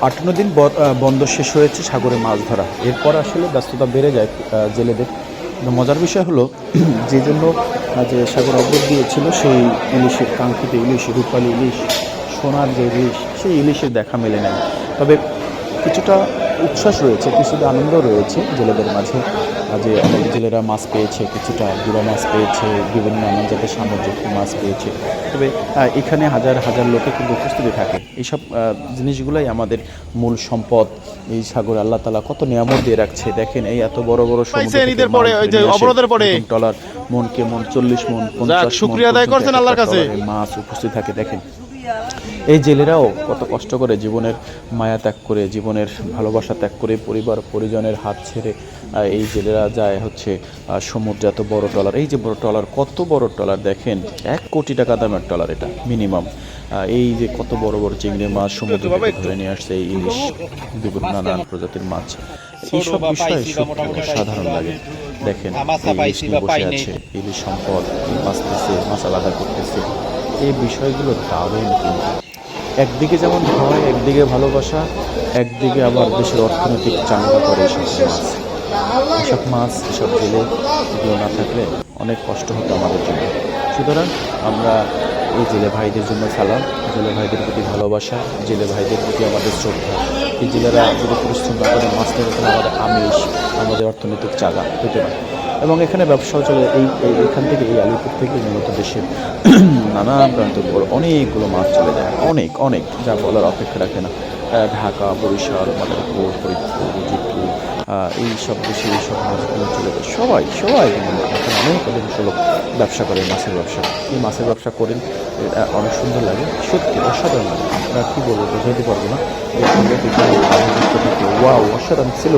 আটান্ন দিন বন্ধ শেষ হয়েছে সাগরে মাছ ধরা। এরপর আসলে ব্যস্ততা বেড়ে যায় জেলেদের। মজার বিষয় হলো, যে জন্য যে সাগর অবরোধ দিয়েছিল, সেই ইলিশের কাঙ্ক্ষিত ইলিশ, রূপালী ইলিশ, সোনার যে ইলিশ, সেই ইলিশের দেখা মেলে নেয় তবে কিছুটা উচ্ছ্বাস রয়েছে কিছুটা আনন্দ রয়েছে জেলেদের মাঝে যে অনেক জেলেরা মাছ পেয়েছে কিছুটা গুঁড়া মাছ পেয়েছে বিভিন্ন নানান জাতের সামুদ্রিক মাছ পেয়েছে তবে এখানে হাজার হাজার লোকে কিন্তু উপস্থিতি থাকে এইসব জিনিসগুলাই আমাদের মূল সম্পদ এই সাগর আল্লাহ তালা কত নিয়ামত দিয়ে রাখছে দেখেন এই এত বড় বড়। অবরোধের পরে। টলার মন মন চল্লিশ মন পঞ্চাশ মণ আদায় করছেন আল্লাহর কাছে। মাছ উপস্থিত থাকে দেখেন এই জেলেরাও কত কষ্ট করে জীবনের মায়া ত্যাগ করে, জীবনের ভালোবাসা ত্যাগ করে পরিবার পরিজনের হাত ছেড়ে এই জেলেরা যায় হচ্ছে সমুদ্রে এত বড় ট্রলার। এই যে বড় ট্রলার, কত বড় ট্রলার দেখেন? এক কোটি টাকা দামের ট্রলার এটা, মিনিমাম। এই যে কত বড় বড় চিংড়ি মাছ সমুদ্র ধরে নিয়ে আসছে, এই ইলিশ বিভিন্ন নানান প্রজাতির মাছ। এইসব বিষয় সত্যি অসাধারণ লাগে। দেখেন ইলিশ নিয়ে বসে আছে, ইলিশ সম্পদ, বাঁচতেছে, মাছ আলাদা করতেছে। এই বিষয়গুলো দারুণ কিন্তু একদিকে যেমন ভয়, একদিকে ভালোবাসা, একদিকে আবার দেশের অর্থনৈতিক চাঙ্গা করে এসব মাছ। এসব মাছ, এসব জেলে এগুলো না থাকলে অনেক কষ্ট হতো আমাদের জন্য। সুতরাং আমরা এই জেলে ভাইদের জন্য সালাম। জেলে ভাইদের প্রতি ভালোবাসা, জেলে ভাইদের প্রতি আমাদের শ্রদ্ধা। এই জেলেরা যদি পরিশ্রম না করে মাছ ধরে আমাদের আমিষ, আমাদের অর্থনৈতিক চাগা হতে পারে। এবং এখানে ব্যবসাও চলে, এই এখান থেকে এই আলিপুর থেকে মূলত দেশের নানা প্রান্ত পর অনেকগুলো মাছ চলে যায়। অনেক অনেক, যা বলার অপেক্ষা রাখে না। ঢাকা, বরিশাল মাদারপুর ফরিদপুর জিতপুর এই সব দেশে এই সব মাছগুলো চলে যায়। সবাই সবাই অনেক অধিকাংশ লোক ব্যবসা করেন মাছের ব্যবসা। এই মাছের ব্যবসা করেন এটা অনেক সুন্দর লাগে সত্যি অসাধারণ লাগে। আমরা কী বলব বোঝাইতে পারব না। ওয়াও অসাধারণ ছিল।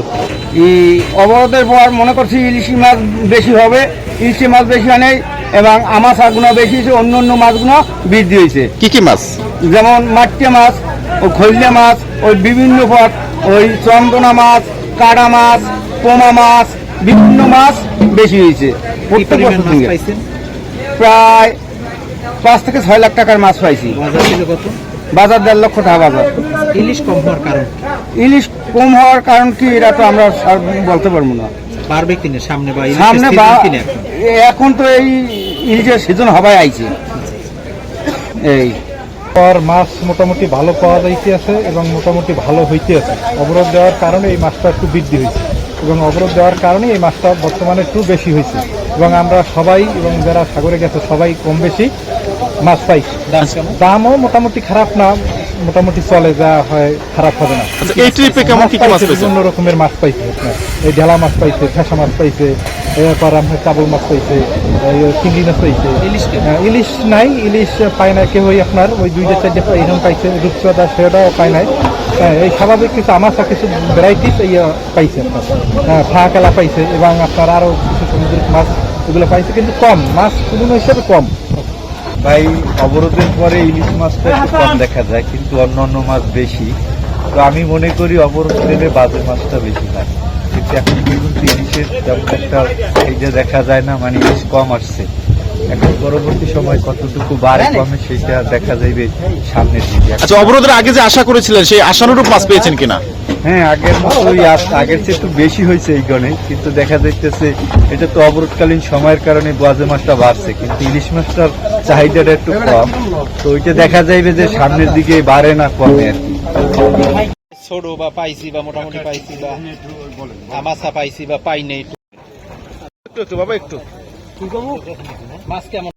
এই অবরোধের পর মনে করছি ইলিশি মাছ বেশি হবে ইলিশি মাছ বেশি হয় এবং আমার আমাশাগুলো বেশি হয়েছে অন্য অন্য মাছগুলো বৃদ্ধি হয়েছে। কি কি মাছ? যেমন মাটিয়া মাছ ও খৈলে মাছ ওই বিভিন্ন পথ ওই চন্দনা মাছ কাড়া মাছ পোমা মাছ বিভিন্ন মাছ বেশি হয়েছে। প্রত্যেক বছর থেকে। প্রায় পাঁচ থেকে ছয় লাখ টাকার মাছ পাইছি। বাজার থেকে কত? বাজার দেড় লক্ষ টাকা বাজার। ইলিশ কম হওয়ার কারণ? ইলিশ কম হওয়ার কারণ কি এটা তো আমরা বলতে পারব না। বাড়বে কিনে? সামনে বা সামনে বা- এখন তো এই ইলিশের সিজন হবাই আইছে। এই। পর মাছ মোটামুটি ভালো পাওয়া যাইতে আছে এবং মোটামুটি ভালো হইতে আছে অবরোধ দেওয়ার কারণে এই মাছটা একটু বৃদ্ধি হয়েছে এবং অবরোধ দেওয়ার কারণে এই মাছটা বর্তমানে একটু বেশি হয়েছে। এবং আমরা সবাই এবং যারা সাগরে গেছে সবাই কম বেশি মাছ পাই। দামও মোটামুটি খারাপ না মোটামুটি চলে যা হয় খারাপ হবে না। আচ্ছা, এই ট্রিপে কেমন কি কি মাছ পাইছে, বিভিন্ন রকমের মাছ পাইছে এই ঢেলা মাছ পাইছে ফেসা মাছ পাইছে এরপর আপনার চাবল মাছ পাইছে চিংড়ি মাছ পাইছে। ইলিশ হ্যাঁ, ইলিশ নাই ইলিশ পায় না কেউই আপনার ওই দুইটা চারটে এরকম পাইছে রূপচদা সেটাও পায় নাই। এই স্বাভাবিক কিছু আমাশা কিছু ভ্যারাইটিস ইয়ে পাইছে আপনার। হ্যাঁ ফাঁকেলা পাইছে এবং আপনার আরও কিছু সামুদ্রিক মাছ এগুলো পাইছে কিন্তু কম মাছ তুলনা হিসেবে কম। ভাই অবরোধের পরে ইলিশ মাছটা একটু কম দেখা যায় কিন্তু অন্য অন্য মাছ বেশি। তো আমি মনে করি অবরোধ দিলে বাজে মাছটা বেশি হয়। কিন্তু এখন পর্যন্ত ইলিশের তেমন একটা এই যে দেখা যায় না মানে ইলিশ কম আসছে। এখন পরবর্তী সময় কতটুকু বাড়ে কমে সেটা দেখা যাবে সামনের দিকে। আচ্ছা অবরোধের আগে যে আশা করেছিলেন সেই আশানুরূপ মাছ পেয়েছেন কিনা? হ্যাঁ আগের মতোই আগের চেয়ে একটু বেশি হয়েছে এই গণে কিন্তু দেখা যাইতেছে এটা তো অবরোধকালীন সময়ের কারণে বাজে মাছটা বাড়ছে কিন্তু ইলিশ মাছটার চাহিদাটা একটু কম। তো ওইটা দেখা যাইবে যে সামনের দিকে বাড়ে না কমে আর কি। ছোট বা পাইছি বা মোটামুটি পাইছি বা আমাশা পাইছি বা পাই নাই। একটু একটু বাবা একটু। মাছ কেমন?